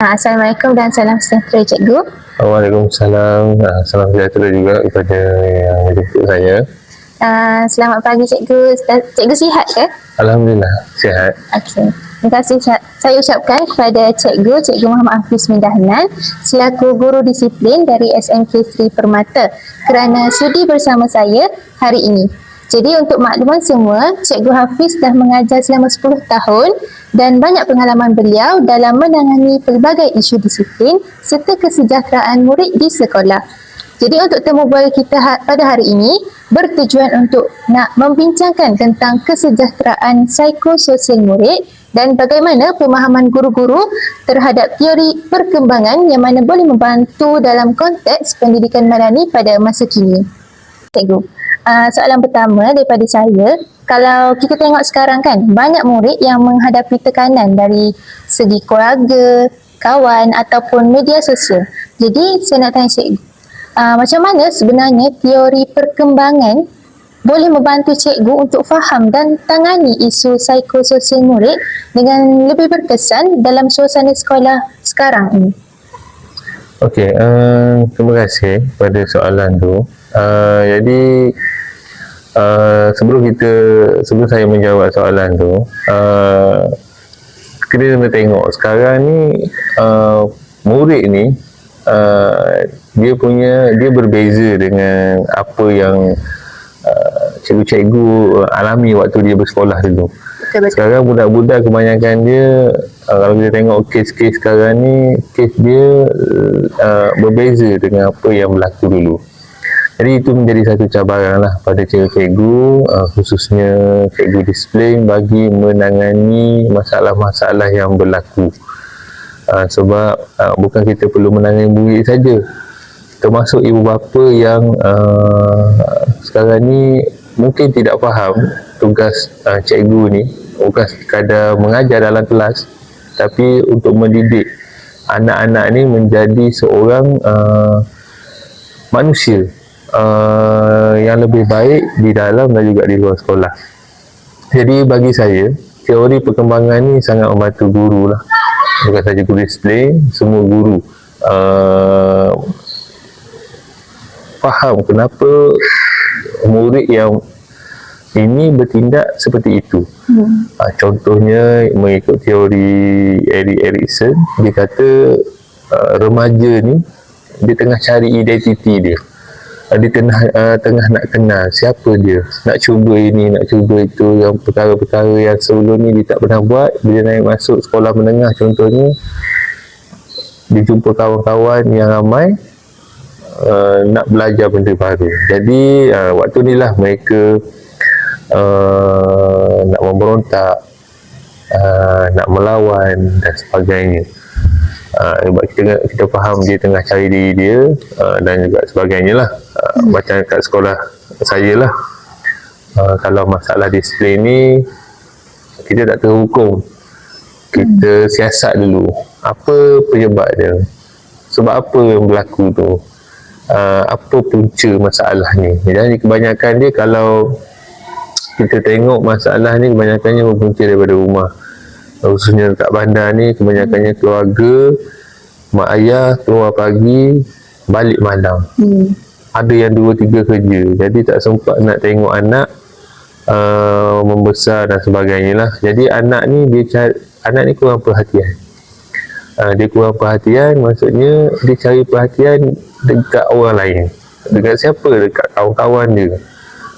Ah, Assalamualaikum dan salam sejahtera Cikgu. Waalaikumsalam. Ah, Salam sejahtera juga kepada yang menjemput saya. Ah, selamat pagi Cikgu. Cikgu sihat ke? Alhamdulillah, sihat. Okey. Terima kasih Sa- saya ucapkan kepada Cikgu, Cikgu Muhammad Hafiz Mindahnan selaku guru disiplin dari SMK Sri Permata kerana sudi bersama saya hari ini. Jadi untuk makluman semua, Cikgu Hafiz dah mengajar selama 10 tahun dan banyak pengalaman beliau dalam menangani pelbagai isu disiplin serta kesejahteraan murid di sekolah. Jadi untuk temu bual kita ha- pada hari ini bertujuan untuk nak membincangkan tentang kesejahteraan psikososial murid dan bagaimana pemahaman guru-guru terhadap teori perkembangan yang mana boleh membantu dalam konteks pendidikan madani pada masa kini. Cikgu, uh, soalan pertama daripada saya, kalau kita tengok sekarang kan, banyak murid yang menghadapi tekanan dari segi keluarga, kawan ataupun media sosial. Jadi saya nak tanya cikgu, uh, macam mana sebenarnya teori perkembangan boleh membantu cikgu untuk faham dan tangani isu psikososial murid dengan lebih berkesan dalam suasana sekolah sekarang ini? Okey, uh, terima kasih pada soalan tu. Uh, jadi uh, sebelum kita sebelum saya menjawab soalan tu, uh, kita kena tengok sekarang ni uh, murid ni uh, dia punya dia berbeza dengan apa yang uh, cikgu-cikgu alami waktu dia bersekolah dulu. Sekarang budak-budak kebanyakan dia uh, kalau kita tengok kes-kes sekarang ni kes dia uh, berbeza dengan apa yang berlaku dulu. Jadi itu menjadi satu cabaran lah pada cikgu-cikgu uh, khususnya cikgu disiplin bagi menangani masalah-masalah yang berlaku. Uh, sebab uh, bukan kita perlu menangani murid saja. Termasuk ibu bapa yang uh, sekarang ni mungkin tidak faham tugas uh, cikgu ni. Bukan sekadar mengajar dalam kelas tapi untuk mendidik anak-anak ni menjadi seorang uh, manusia uh, yang lebih baik di dalam dan juga di luar sekolah. Jadi bagi saya, teori perkembangan ni sangat membantu guru lah. Bukan saja guru disiplin, semua guru uh, faham kenapa murid yang ini bertindak seperti itu. Hmm. Uh, contohnya mengikut teori Eric Erikson, dia kata uh, remaja ni dia tengah cari identiti dia. Dia tengah uh, tengah nak kenal siapa dia. Nak cuba ini, nak cuba itu yang perkara-perkara yang sebelum ni dia tak pernah buat, bila naik masuk sekolah menengah contohnya dia jumpa kawan-kawan yang ramai uh, nak belajar benda baru. Jadi uh, waktu ni lah mereka uh, nak memberontak, uh, nak melawan dan sebagainya. Uh, sebab kita kita faham dia tengah cari diri dia uh, dan juga sebagainya lah. Uh, macam kat sekolah saya lah. Uh, kalau masalah disiplin ni kita tak terhukum. Kita siasat dulu. Apa penyebab dia? Sebab apa yang berlaku tu? Uh, apa punca masalah ni? Jadi kebanyakan dia kalau kita tengok masalah ni kebanyakannya berpunca daripada rumah khususnya dekat bandar ni kebanyakannya keluarga mak ayah keluar pagi balik malam. Hmm. ada yang dua tiga kerja. Jadi tak sempat nak tengok anak uh, membesar dan sebagainya lah. Jadi anak ni dia cari, anak ni kurang perhatian. Uh, dia kurang perhatian maksudnya dia cari perhatian dekat orang lain. Dekat siapa? Dekat kawan-kawan dia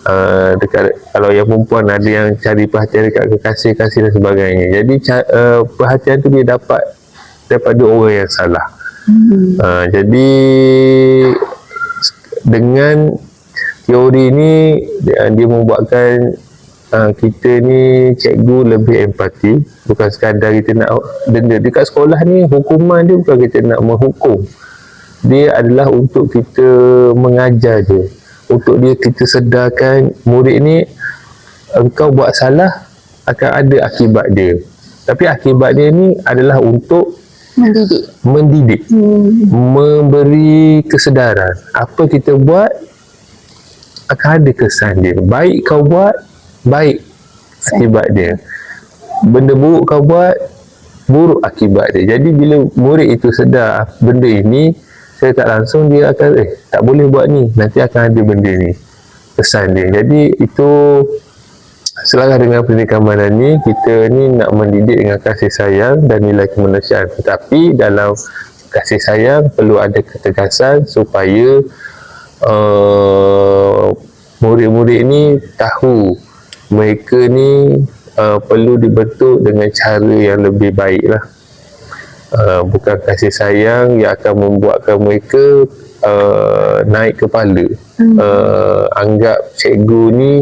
uh, dekat kalau yang perempuan ada yang cari perhatian dekat kekasih-kasih dan sebagainya. Jadi uh, perhatian tu dia dapat daripada orang yang salah. Hmm. uh, jadi dengan teori ni dia, dia membuatkan uh, kita ni cikgu lebih empati. Bukan sekadar kita nak denda. Dekat sekolah ni hukuman dia bukan kita nak menghukum. Dia adalah untuk kita mengajar je untuk dia kita sedarkan murid ni engkau buat salah akan ada akibat dia. Tapi akibat dia ni adalah untuk Mendidik. mendidik. Hmm. memberi kesedaran. Apa kita buat akan ada kesan dia. Baik kau buat baik akibat dia. Benda buruk kau buat buruk akibat dia. Jadi bila murid itu sedar benda ini saya tak langsung dia akan eh tak boleh buat ni. Nanti akan ada benda ni. Pesan dia. Jadi itu selaras dengan pendidikan madani kita ni nak mendidik dengan kasih sayang dan nilai kemanusiaan. Tetapi dalam kasih sayang perlu ada ketegasan supaya uh, murid-murid ni tahu mereka ni uh, perlu dibentuk dengan cara yang lebih baik lah uh, bukan kasih sayang yang akan membuatkan mereka uh, naik kepala hmm. uh, anggap cikgu ni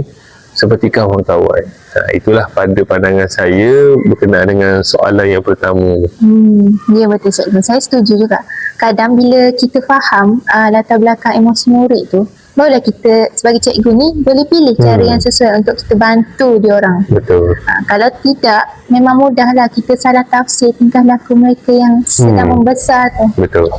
seperti kawan-kawan. Ha, itulah pada pandangan saya berkenaan dengan soalan yang pertama. Hmm, ya betul cikgu. Saya setuju juga. Kadang bila kita faham uh, latar belakang emosi murid tu, barulah kita sebagai cikgu ni boleh pilih hmm. cara yang sesuai untuk kita bantu dia orang. Betul. Uh, kalau tidak, memang mudahlah kita salah tafsir tingkah laku mereka yang sedang hmm. membesar tu. Betul.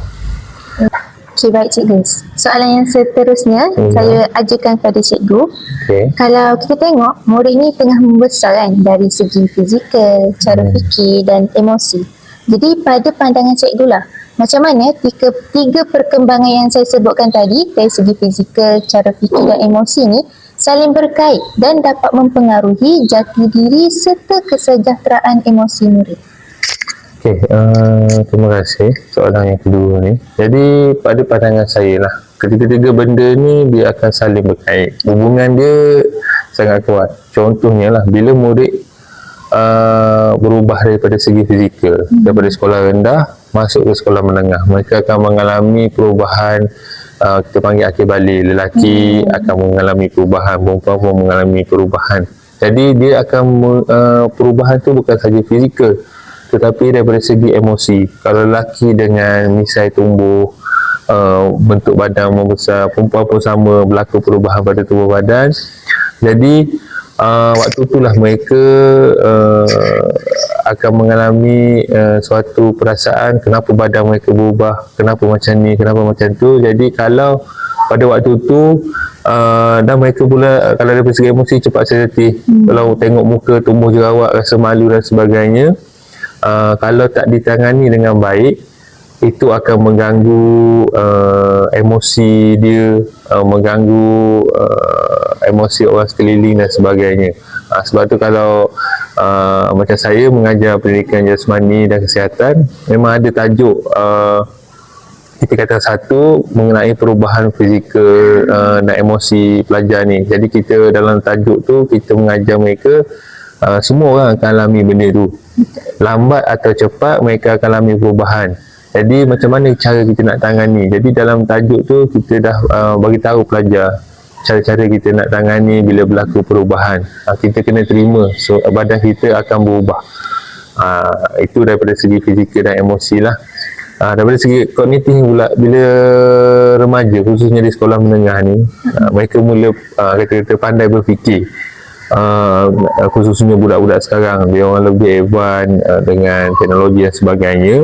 Okey, baik cikgu. Soalan yang seterusnya, hmm. saya ajukan kepada cikgu. Okay. Kalau kita tengok, murid ni tengah membesar kan dari segi fizikal, cara Hmm. fikir dan emosi. Jadi pada pandangan cikgu lah, macam mana tiga, tiga perkembangan yang saya sebutkan tadi dari segi fizikal, cara fikir dan emosi ni saling berkait dan dapat mempengaruhi jati diri serta kesejahteraan emosi murid. Okey, uh, terima kasih soalan yang kedua ni. Jadi pada pandangan saya lah, ketiga-tiga benda ni dia akan saling berkait. Hubungan dia sangat kuat. Contohnya lah, bila murid uh, berubah daripada segi fizikal, daripada sekolah rendah masuk ke sekolah menengah, mereka akan mengalami perubahan uh, kita panggil akhir balik. Lelaki akan mengalami perubahan, perempuan pun mengalami perubahan. Jadi dia akan uh, perubahan tu bukan saja fizikal, tetapi daripada segi emosi kalau lelaki dengan misai tumbuh uh, bentuk badan membesar perempuan pun sama berlaku perubahan pada tubuh badan jadi uh, waktu itulah mereka uh, akan mengalami uh, suatu perasaan kenapa badan mereka berubah kenapa macam ni kenapa macam tu jadi kalau pada waktu tu uh, dan mereka pula kalau dari segi emosi cepat sensitif hmm. kalau tengok muka tumbuh jerawat rasa malu dan sebagainya uh, kalau tak ditangani dengan baik itu akan mengganggu uh, emosi dia uh, mengganggu uh, emosi orang sekeliling dan sebagainya. Uh, sebab tu kalau uh, macam saya mengajar pendidikan jasmani dan kesihatan memang ada tajuk uh, kita kata satu mengenai perubahan fizikal uh, dan emosi pelajar ni. Jadi kita dalam tajuk tu kita mengajar mereka uh, semua orang akan alami benda tu. Lambat atau cepat mereka akan alami perubahan. Jadi macam mana cara kita nak tangani? Jadi dalam tajuk tu kita dah uh, bagi tahu pelajar cara-cara kita nak tangani bila berlaku perubahan. Uh, kita kena terima. So badan kita akan berubah. Uh, itu daripada segi fizikal dan emosi lah. Uh, daripada segi kognitif pula bila remaja khususnya di sekolah menengah ni uh, mereka mula uh, kata-kata pandai berfikir. Uh, khususnya budak-budak sekarang dia orang lebih advance uh, dengan teknologi dan sebagainya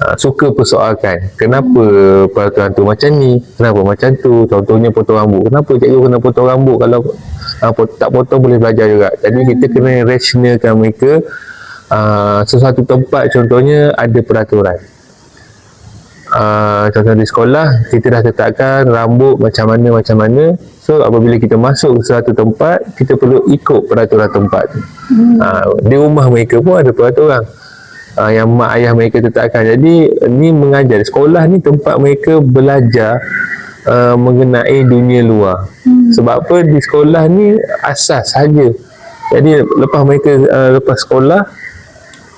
uh, suka persoalkan. Kenapa peraturan tu macam ni? Kenapa macam tu? Contohnya potong rambut. Kenapa cikgu kena potong rambut kalau uh, pot, tak potong boleh belajar juga? Jadi kita kena rationalkan mereka uh, sesuatu tempat. Contohnya ada peraturan. Uh, contoh di sekolah kita dah tetapkan rambut macam mana macam mana. So apabila kita masuk ke suatu tempat kita perlu ikut peraturan tempat tu. Hmm. uh, di rumah mereka pun ada peraturan uh, yang mak ayah mereka tetapkan. Jadi ni mengajar. Sekolah ni tempat mereka belajar uh, mengenai dunia luar. Hmm. sebab apa? Di sekolah ni asas saja. Jadi lepas mereka uh, lepas sekolah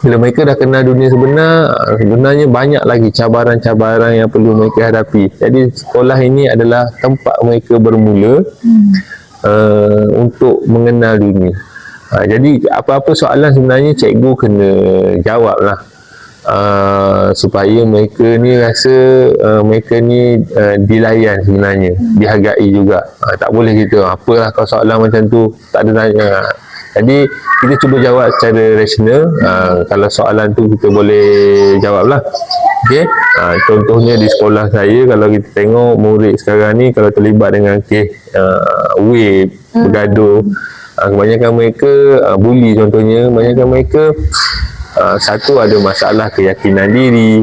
bila mereka dah kenal dunia sebenar sebenarnya banyak lagi cabaran-cabaran yang perlu mereka hadapi. Jadi sekolah ini adalah tempat mereka bermula hmm. uh, untuk mengenal dunia uh, jadi apa-apa soalan sebenarnya cikgu kena jawab lah uh, supaya mereka ni rasa uh, mereka ni uh, dilayan sebenarnya. Dihargai juga. Uh, tak boleh gitu. Apalah kau soalan macam tu. Tak ada tanya. Jadi kita cuba jawab secara rasional. Uh, kalau soalan tu kita boleh jawab lah okay? uh, contohnya di sekolah saya kalau kita tengok murid sekarang ni kalau terlibat dengan kes uh, wave bergaduh uh, kebanyakan mereka uh, bully contohnya kebanyakan mereka uh, satu ada masalah keyakinan diri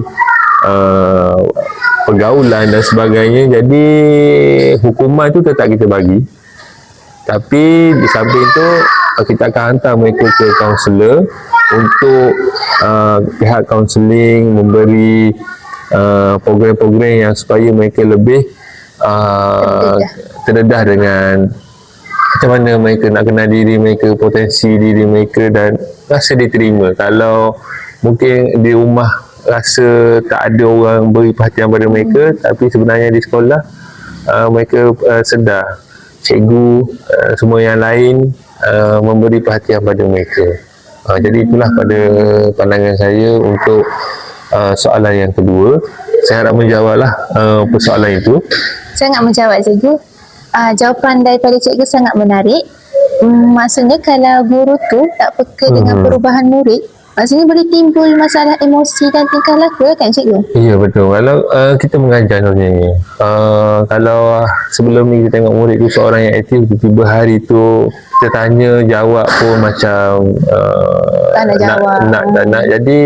uh, pergaulan dan sebagainya. Jadi hukuman tu tetap kita bagi. Tapi di samping tu kita akan hantar mereka ke kaunselor untuk uh, pihak kaunseling memberi uh, program-program yang supaya mereka lebih uh, terdedah dengan macam mana mereka nak kenal diri mereka, potensi diri mereka dan rasa diterima. Kalau mungkin di rumah rasa tak ada orang beri perhatian pada mereka tapi sebenarnya di sekolah uh, mereka uh, sedar cikgu uh, semua yang lain uh, memberi perhatian pada mereka. Uh, jadi itulah pada pandangan saya untuk uh, soalan yang kedua. Saya harap menjawablah uh, persoalan itu. Sangat menjawab cikgu. Uh, jawapan daripada cikgu sangat menarik. Hmm, maksudnya kalau guru tu tak peka dengan Hmm. perubahan murid, maksudnya boleh timbul masalah emosi dan tingkah laku ya kan cikgu? Ya betul. Kalau uh, kita mengajar sebenarnya, uh, kalau sebelum ni kita tengok murid tu seorang yang aktif, tiba-tiba hari tu kita tanya jawab pun macam uh, Tak nak jawab. Nak, nak, nak, jadi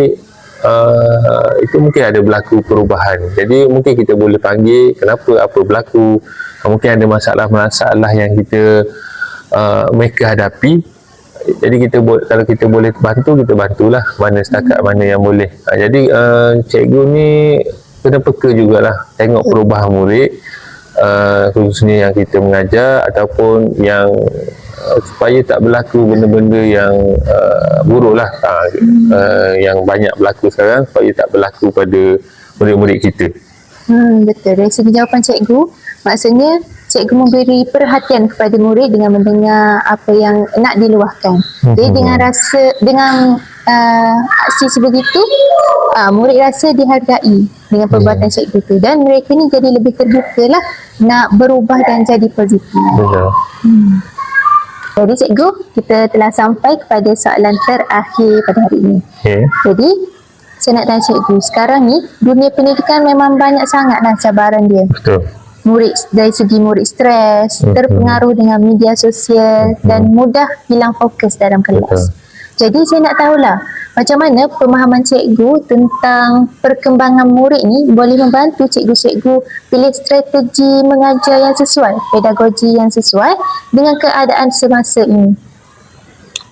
uh, itu mungkin ada berlaku perubahan. Jadi mungkin kita boleh panggil kenapa apa berlaku. Uh, mungkin ada masalah-masalah yang kita uh, mereka hadapi jadi kita kalau kita boleh bantu kita bantulah mana setakat mana yang boleh ha, jadi uh, cikgu ni kena peka jugalah tengok perubahan murid uh, khususnya yang kita mengajar ataupun yang uh, supaya tak berlaku benda-benda yang uh, buruk lah uh, uh, yang banyak berlaku sekarang supaya tak berlaku pada murid-murid kita Hmm, betul. Dari segi jawapan cikgu, maksudnya cikgu memberi perhatian kepada murid dengan mendengar apa yang nak diluahkan. Jadi Mhm. dengan rasa, dengan uh, aksi sebegitu, uh, murid rasa dihargai dengan perbuatan cikgu tu dan mereka ni jadi lebih terbuka lah nak berubah dan jadi positif. betul Jadi cikgu, kita telah sampai kepada soalan terakhir pada hari ini. okay. Jadi, saya nak tanya cikgu, sekarang ni dunia pendidikan memang banyak sangatlah cabaran dia. betul Murid dari segi murid stres, Mhm. terpengaruh dengan media sosial dan mudah hilang fokus dalam kelas. Betul. Jadi saya nak tahulah macam mana pemahaman cikgu tentang perkembangan murid ni boleh membantu cikgu-cikgu pilih strategi mengajar yang sesuai, pedagogi yang sesuai dengan keadaan semasa ini.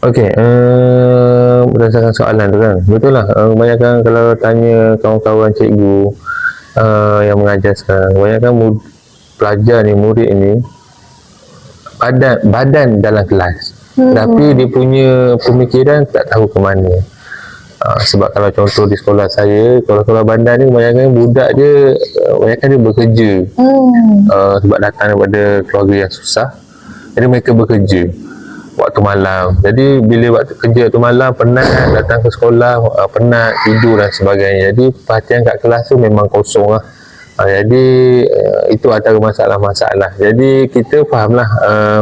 Okey, uh, berdasarkan soalan tu kan. Betul lah. Uh, kebanyakan kalau tanya kawan-kawan cikgu uh, yang mengajar sekarang, kebanyakan mud- pelajar ni, murid ni badan, badan dalam kelas. Hmm. Tapi dia punya pemikiran tak tahu ke mana. Uh, sebab kalau contoh di sekolah saya, sekolah-sekolah bandar ni kebanyakan budak dia, uh, kebanyakan dia bekerja Hmm. uh, sebab datang daripada keluarga yang susah jadi mereka bekerja waktu malam jadi bila waktu kerja waktu malam penat datang ke sekolah uh, penat tidur dan sebagainya jadi perhatian kat kelas tu memang kosong lah uh, jadi uh, itu antara masalah-masalah jadi kita fahamlah uh,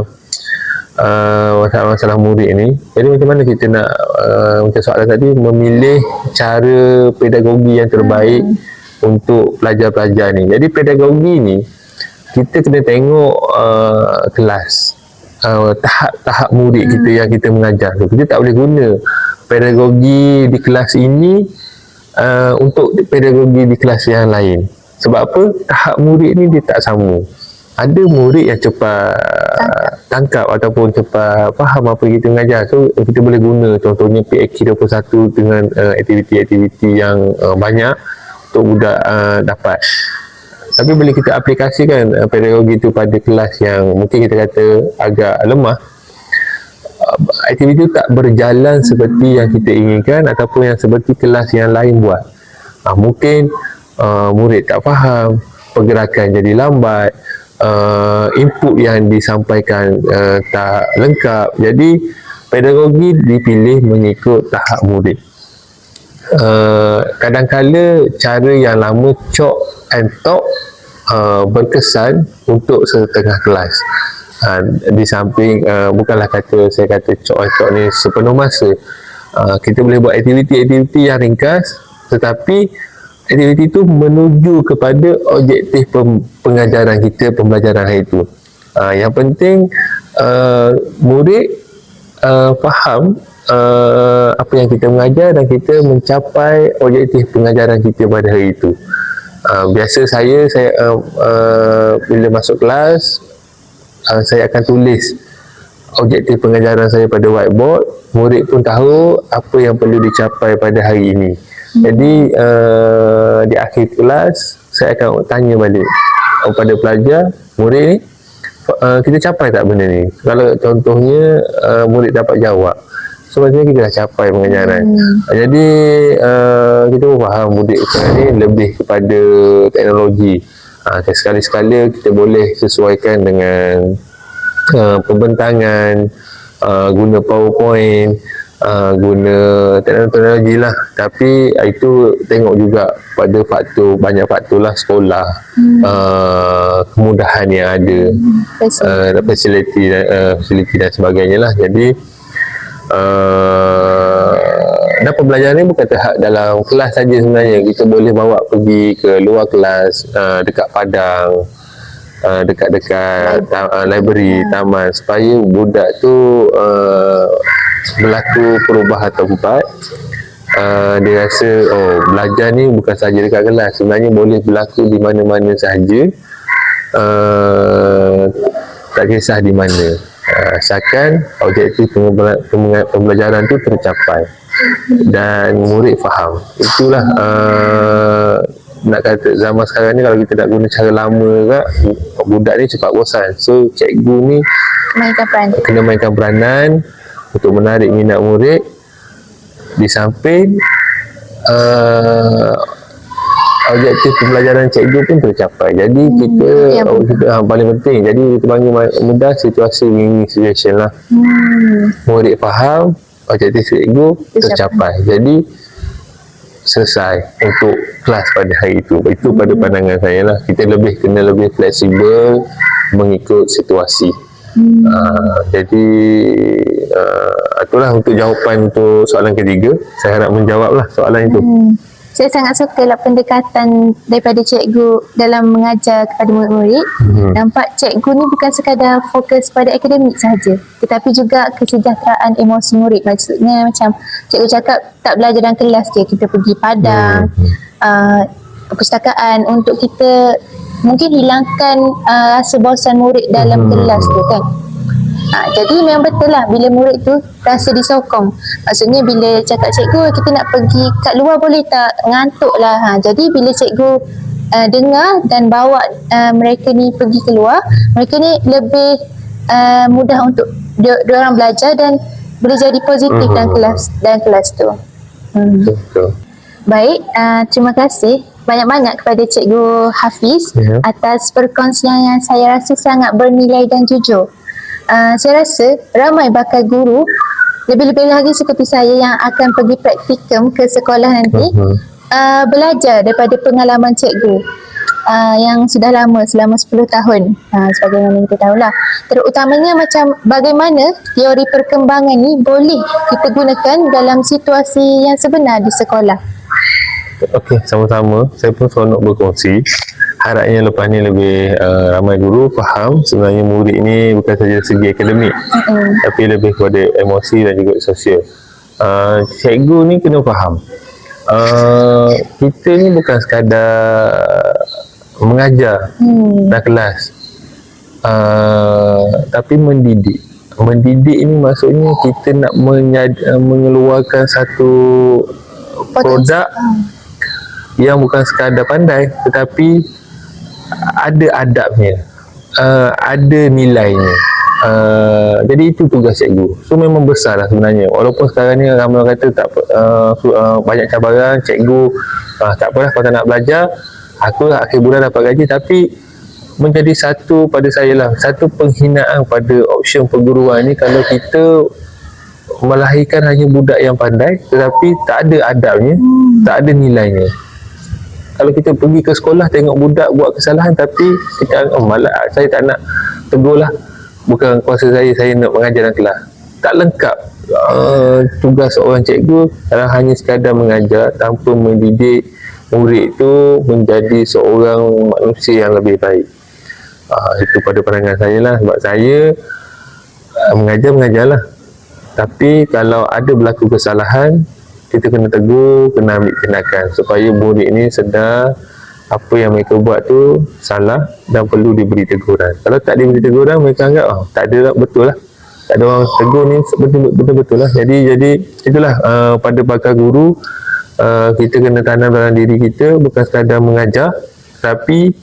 uh, masalah-masalah murid ni. Jadi macam mana kita nak uh, macam soalan tadi memilih cara pedagogi yang terbaik untuk pelajar-pelajar ni. Jadi pedagogi ni kita kena tengok uh, kelas. Uh, tahap-tahap murid hmm. kita yang kita mengajar tu. Kita tak boleh guna pedagogi di kelas ini uh, untuk pedagogi di kelas yang lain. Sebab apa? Tahap murid ni dia tak sama ada murid yang cepat tangkap ataupun cepat faham apa kita mengajar. So kita boleh guna contohnya PAK 21 dengan uh, aktiviti-aktiviti yang uh, banyak untuk budak uh, dapat. Tapi bila kita aplikasikan uh, pedagogi itu pada kelas yang mungkin kita kata agak lemah. Uh, aktiviti tak berjalan seperti yang kita inginkan ataupun yang seperti kelas yang lain buat. Uh, mungkin uh, murid tak faham pergerakan jadi lambat uh, input yang disampaikan uh, tak lengkap. Jadi pedagogi dipilih mengikut tahap murid. Uh, kadang-kala cara yang lama chalk and talk uh, berkesan untuk setengah kelas. Uh, di samping uh, bukanlah kata saya kata chalk and talk ni sepenuh masa. Uh, kita boleh buat aktiviti-aktiviti yang ringkas tetapi aktiviti itu menuju kepada objektif pem- pengajaran kita pembelajaran hari itu. Uh, yang penting uh, murid uh, faham uh, apa yang kita mengajar dan kita mencapai objektif pengajaran kita pada hari itu. Uh, biasa saya saya uh, uh, bila masuk kelas uh, saya akan tulis objektif pengajaran saya pada whiteboard. Murid pun tahu apa yang perlu dicapai pada hari ini. Jadi uh, di akhir kelas saya akan tanya balik kepada pelajar murid ni uh, kita capai tak benda ni? Kalau contohnya uh, murid dapat jawab. Sebenarnya kita dah capai pengajaran. Hmm. jadi uh, kita pun faham murid sekarang ni lebih kepada teknologi. Uh, sekali-sekala kita boleh sesuaikan dengan uh, pembentangan uh, guna powerpoint uh, guna teknologi lah. Tapi uh, itu tengok juga pada faktor banyak faktor lah sekolah hmm. uh, kemudahan yang ada hmm. uh, facility, uh, facility dan sebagainya lah. Jadi uh, dan pembelajaran ni bukan terhad dalam kelas saja sebenarnya. Kita boleh bawa pergi ke luar kelas uh, dekat padang uh, dekat-dekat ta- uh, library taman supaya budak tu uh, berlaku perubahan tempat uh, dia rasa oh belajar ni bukan saja dekat kelas sebenarnya boleh berlaku di mana-mana sahaja. Uh, tak kisah di mana. Uh, asalkan objektif pembelajaran tu tercapai dan murid faham. Itulah uh, nak kata zaman sekarang ni kalau kita nak guna cara lama kak budak ni cepat bosan. So cikgu ni mainkan peran. kena mainkan peranan untuk menarik minat murid di samping uh, objektif pembelajaran cikgu pun tercapai jadi hmm, kita ya, oh, kita yang paling penting jadi kita panggil mudah situasi winning situation lah hmm. murid faham objektif cikgu tercapai, tercapai. jadi selesai untuk kelas pada hari itu itu hmm. pada pandangan saya lah kita lebih kena lebih fleksibel mengikut situasi. Uh, jadi uh, itulah untuk jawapan untuk soalan ketiga saya harap menjawab lah soalan itu hmm saya sangat suka lah pendekatan daripada cikgu dalam mengajar kepada murid-murid. Hmm. Nampak cikgu ni bukan sekadar fokus pada akademik sahaja, tetapi juga kesejahteraan emosi murid. Maksudnya macam cikgu cakap tak belajar dalam kelas je, kita pergi padang, hmm. uh, perpustakaan untuk kita mungkin hilangkan uh, rasa bosan murid dalam hmm. kelas tu kan. Ha, jadi memang betul lah bila murid tu rasa disokong. Maksudnya bila cakap cikgu kita nak pergi kat luar boleh tak ngantuk lah. Ha, jadi bila cikgu uh, dengar dan bawa uh, mereka ni pergi keluar, mereka ni lebih uh, mudah untuk dia, dia orang belajar dan boleh jadi positif uh-huh. dalam kelas dalam kelas tu. Hmm. Baik, uh, terima kasih banyak-banyak kepada Cikgu Hafiz yeah. atas perkongsian yang saya rasa sangat bernilai dan jujur uh, saya rasa ramai bakal guru lebih-lebih lagi seperti saya yang akan pergi praktikum ke sekolah nanti uh-huh. uh, belajar daripada pengalaman cikgu uh, yang sudah lama selama 10 tahun uh, sebagaimana kita tahulah terutamanya macam bagaimana teori perkembangan ni boleh kita gunakan dalam situasi yang sebenar di sekolah Okey, sama-sama. Saya pun seronok berkongsi harapnya lepas ni lebih uh, ramai guru faham sebenarnya murid ini bukan saja segi akademik mm-hmm. tapi lebih kepada emosi dan juga sosial uh, cikgu ni kena faham uh, kita ni bukan sekadar mengajar mm. dalam kelas uh, tapi mendidik mendidik ini maksudnya kita nak menyad, mengeluarkan satu produk yang bukan sekadar pandai tetapi ada adabnya. Uh, ada nilainya. Uh, jadi itu tugas cikgu. So memang besar lah sebenarnya. Walaupun sekarang ni ramai orang kata tak uh, uh, banyak cabaran cikgu uh, tak apalah kalau tak nak belajar aku lah akhir bulan dapat gaji. Tapi menjadi satu pada saya lah satu penghinaan pada option perguruan ni kalau kita melahirkan hanya budak yang pandai tetapi tak ada adabnya tak ada nilainya kalau kita pergi ke sekolah tengok budak buat kesalahan tapi kita oh, malah saya tak nak tegur lah. Bukan kuasa saya saya nak mengajar dalam kelas. Tak lengkap. Uh, tugas seorang cikgu adalah hanya sekadar mengajar tanpa mendidik murid itu menjadi seorang manusia yang lebih baik. Uh, itu pada pandangan saya lah. Sebab saya uh, mengajar mengajarlah Tapi kalau ada berlaku kesalahan, kita kena tegur, kena ambil tindakan supaya murid ni sedar apa yang mereka buat tu salah dan perlu diberi teguran. Kalau tak diberi teguran, mereka anggap oh, tak ada lah, betul lah. Tak ada orang tegur ni betul- betul-betul lah. Jadi jadi itulah uh, pada bakal guru uh, kita kena tanam dalam diri kita bukan sekadar mengajar tapi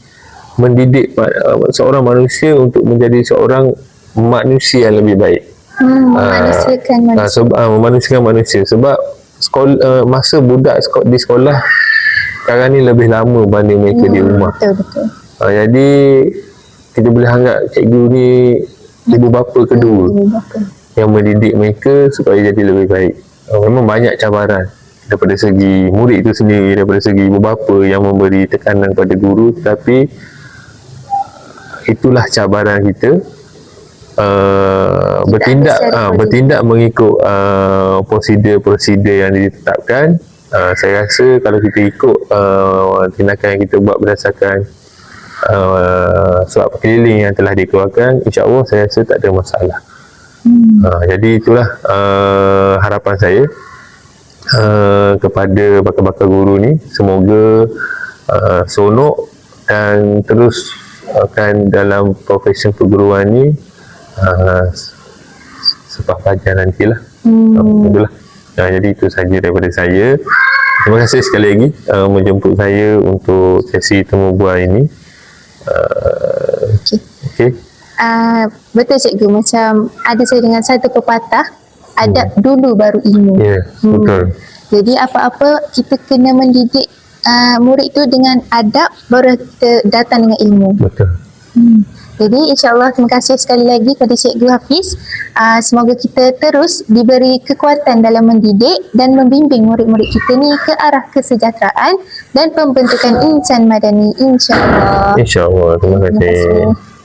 mendidik uh, seorang manusia untuk menjadi seorang manusia yang lebih baik. Hmm, memanusiakan Ah, manusia. sebab ah, memanusiakan manusia sebab sekolah uh, masa budak seko- di sekolah sekarang ni lebih lama berbanding mereka di rumah. Betul betul. Uh, jadi kita boleh anggap cikgu ni ibu bapa kedua Ibu bapa. yang mendidik mereka supaya jadi lebih baik. Uh, memang banyak cabaran daripada segi murid itu sendiri, daripada segi ibu bapa yang memberi tekanan kepada guru tapi itulah cabaran kita uh, bertindak uh, bertindak mengikut uh, prosedur-prosedur yang ditetapkan. Uh, saya rasa kalau kita ikut uh, tindakan yang kita buat berdasarkan uh, surat perkeliling yang telah dikeluarkan insyaAllah saya rasa tak ada masalah. Hmm. uh, jadi itulah uh, harapan saya uh, kepada bakal-bakal guru ni semoga uh, sonok dan terus akan dalam profesi perguruan ni uh, sepah pelajar nantilah Hmm. uh, itulah uh, jadi itu saja daripada saya terima kasih sekali lagi uh, menjemput saya untuk sesi temu bual ini uh, Okey. okay. Ah, betul cikgu macam ada saya dengan satu pepatah adab dulu baru ilmu. ya yeah, Hmm. betul Jadi apa-apa kita kena mendidik uh, murid tu dengan adab baru kita datang dengan ilmu. betul Hmm. Jadi insyaAllah terima kasih sekali lagi kepada Cikgu Hafiz. Uh, semoga kita terus diberi kekuatan dalam mendidik dan membimbing murid-murid kita ni ke arah kesejahteraan dan pembentukan insan madani insyaAllah. insyaallah terima Terima kasih kasih.